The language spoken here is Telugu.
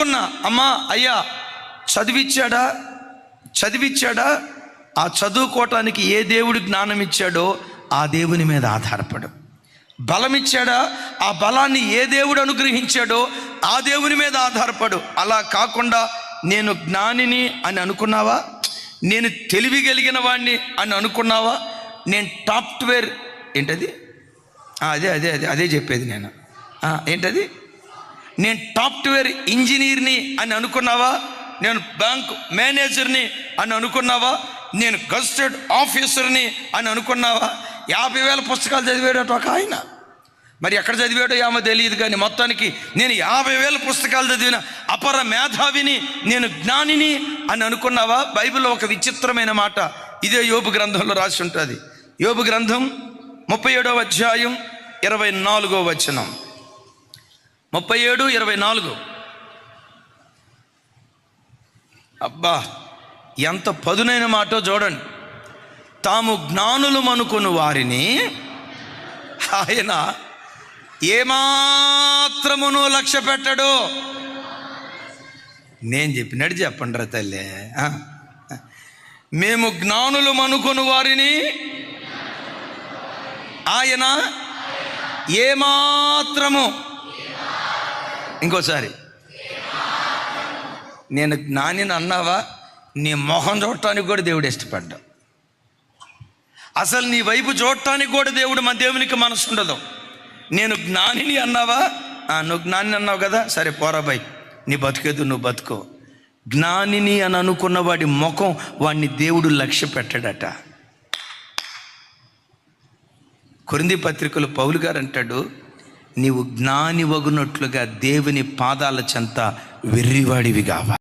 ఉన్నా అమ్మా అయ్యా చదివిచ్చాడా? చదివిచ్చాడా? ఆ చదువుకోవటానికి ఏ దేవుడు జ్ఞానం ఇచ్చాడో ఆ దేవుని మీద ఆధారపడు. బలమిచ్చాడా? ఆ బలాన్ని ఏ దేవుడు అనుగ్రహించాడో ఆ దేవుని మీద ఆధారపడు. అలా కాకుండా నేను జ్ఞానిని అని అనుకున్నావా? నేను తెలివి కలిగిన వాడిని అని అనుకున్నావా? నేను సాఫ్ట్వేర్ ఏంటది? అదే అదే అదే అదే చెప్పేది నేను. ఏంటది? నేను సాఫ్ట్వేర్ ఇంజనీర్ని అని అనుకున్నావా? నేను బ్యాంక్ మేనేజర్ని అని అనుకున్నావా? నేను గస్టెడ్ ఆఫీసర్ని అని అనుకున్నావా? యాభై వేల పుస్తకాలు చదివాడట ఒక ఆయన. మరి ఎక్కడ చదివాడో ఏమో తెలియదు కానీ మొత్తానికి నేను యాభై వేల పుస్తకాలు చదివిన అపర మేధావిని నేను జ్ఞానిని అని అనుకున్నావా? బైబిల్లో ఒక విచిత్రమైన మాట ఇదే యోబు గ్రంథంలో రాసి ఉంటుంది. యోబు గ్రంథం ముప్పై ఏడవ అధ్యాయం ఇరవై నాలుగో వచనం. ముప్పై ఏడు ఇరవై నాలుగు. అబ్బా ఎంత పదునైన మాటో చూడండి. తాము జ్ఞానులు అనుకుని వారిని ఆయన ఏమాత్రమును లక్ష్య పెట్టడు. నేను చెప్పినట్టు చెప్పండి రా తల్లి. మేము జ్ఞానులు అనుకుని వారిని ఆయన ఏమాత్రము ఇంకోసారి. నేను జ్ఞానిని అన్నావా? నీ మొహం చూడటానికి కూడా దేవుడు ఇష్టపడ్డా. అసలు నీ వైపు చూడటానికి కూడా దేవుడు మన దేవునికి మనసు ఉండదు. నేను జ్ఞానిని అన్నావా? నువ్వు జ్ఞానిని అన్నావు కదా? సరే పోరాబాయ్ నీ బతికేదు నువ్వు బతుకో. జ్ఞానిని అని అనుకున్న వాడి ముఖం వాడిని దేవుడు లక్ష్య పెట్టాడట. కొరింది పత్రికలు పౌలు గారు అంటాడు నీవు జ్ఞాని వగునట్లుగా దేవుని పాదాల చెంత వెర్రివాడివి కావాలి